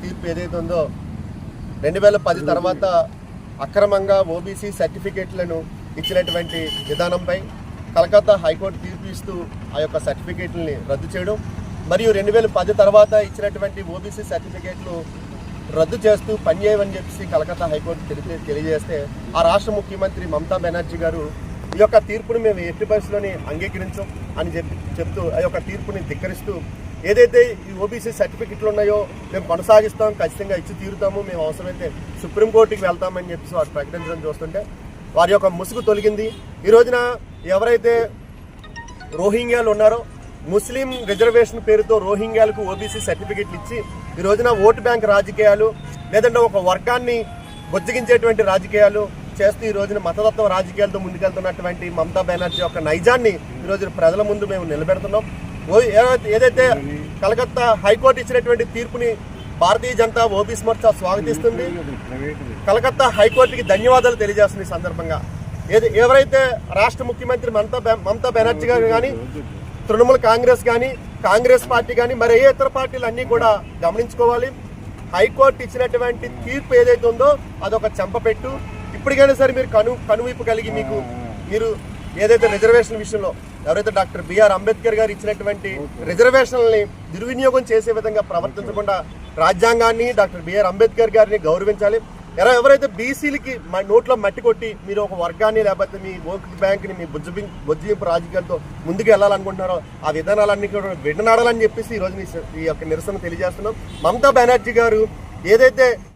తీర్పు ఏదైతే ఉందో రెండు వేల పది తర్వాత అక్రమంగా ఓబీసీ సర్టిఫికేట్లను ఇచ్చినటువంటి విధానంపై కలకత్తా హైకోర్టు తీర్పు ఇస్తూ ఆ యొక్క సర్టిఫికేట్లని రద్దు చేయడం మరియు రెండు వేల పది తర్వాత ఇచ్చినటువంటి ఓబీసీ సర్టిఫికేట్లు రద్దు చేస్తూ పనిచేయమని చెప్పేసి కలకత్తా హైకోర్టు తెలిపి తెలియజేస్తే ఆ రాష్ట్ర ముఖ్యమంత్రి మమతా బెనర్జీ గారు ఈ యొక్క తీర్పును మేము ఎట్టి పరిస్థితిలోని అంగీకరించాం అని చెప్పి చెప్తూ ఆ యొక్క తీర్పుని ధిక్కరిస్తూ ఏదైతే ఈ ఓబీసీ సర్టిఫికెట్లు ఉన్నాయో మేము కొనసాగిస్తాం ఖచ్చితంగా ఇచ్చి తీరుతాము. మేము అవసరమైతే సుప్రీంకోర్టుకి వెళ్తామని చెప్పేసి వారు ప్రకటించడం చూస్తుంటే వారి యొక్క ముసుగు తొలగింది. ఈ రోజున ఎవరైతే రోహింగ్యాలు ఉన్నారో ముస్లిం రిజర్వేషన్ పేరుతో రోహింగ్యాలకు ఓబీసీ సర్టిఫికెట్లు ఇచ్చి ఈ రోజున ఓటు బ్యాంక్ రాజకీయాలు లేదంటే ఒక వర్గాన్ని బొజ్జగించేటువంటి రాజకీయాలు చేస్తూ ఈ రోజున మతతత్వం రాజకీయాలతో ముందుకెళ్తున్నటువంటి మమతా బెనర్జీ యొక్క నైజాన్ని ఈ రోజున ప్రజల ముందు మేము నిలబెడుతున్నాం. ఏదైతే- ఏదైతే కలకత్తా హైకోర్టు ఇచ్చినటువంటి తీర్పుని భారతీయ జనతా ఓబీసీ మోర్చా స్వాగతిస్తుంది కలకత్తా హైకోర్టుకి ధన్యవాదాలు తెలియజేస్తుంది ఈ సందర్భంగా. ఏది ఎవరైతే రాష్ట్ర ముఖ్యమంత్రి మమతా బె- మమతా బెనర్జీ గారు కానీ తృణమూల్ కాంగ్రెస్ కానీ కాంగ్రెస్ పార్టీ కానీ మరి ఏ ఇతర పార్టీలు అన్నీ కూడా గమనించుకోవాలి. హైకోర్టు ఇచ్చినటువంటి తీర్పు ఏదైతే ఉందో అదొక చెంపపెట్టు ఇప్పటికైనా సరే మీరు కను కనువిప్పు కలిగి మీకు మీరు ఏదైతే రిజర్వేషన్ విషయంలో ఎవరైతే డాక్టర్ బిఆర్ అంబేద్కర్ గారు ఇచ్చినటువంటి రిజర్వేషన్లని దుర్వినియోగం చేసే విధంగా ప్రవర్తించకుండా రాజ్యాంగాన్ని డాక్టర్ బిఆర్ అంబేద్కర్ గారిని గౌరవించాలి. ఎలా ఎవరైతే బీసీలకి నోట్లో మట్టి కొట్టి మీరు ఒక వర్గాన్ని లేకపోతే మీ ఓట్ బ్యాంక్ని మీ బుజ్జి బుజ్జింపు రాజకీయాలతో ముందుకు వెళ్ళాలనుకుంటున్నారో ఆ విధానాలన్నీ కూడా విడనాడాలని చెప్పేసి ఈ రోజు ఈ ఈ యొక్క నిరసన తెలియజేస్తున్నాం. మమతా బెనర్జీ గారు ఏదైతే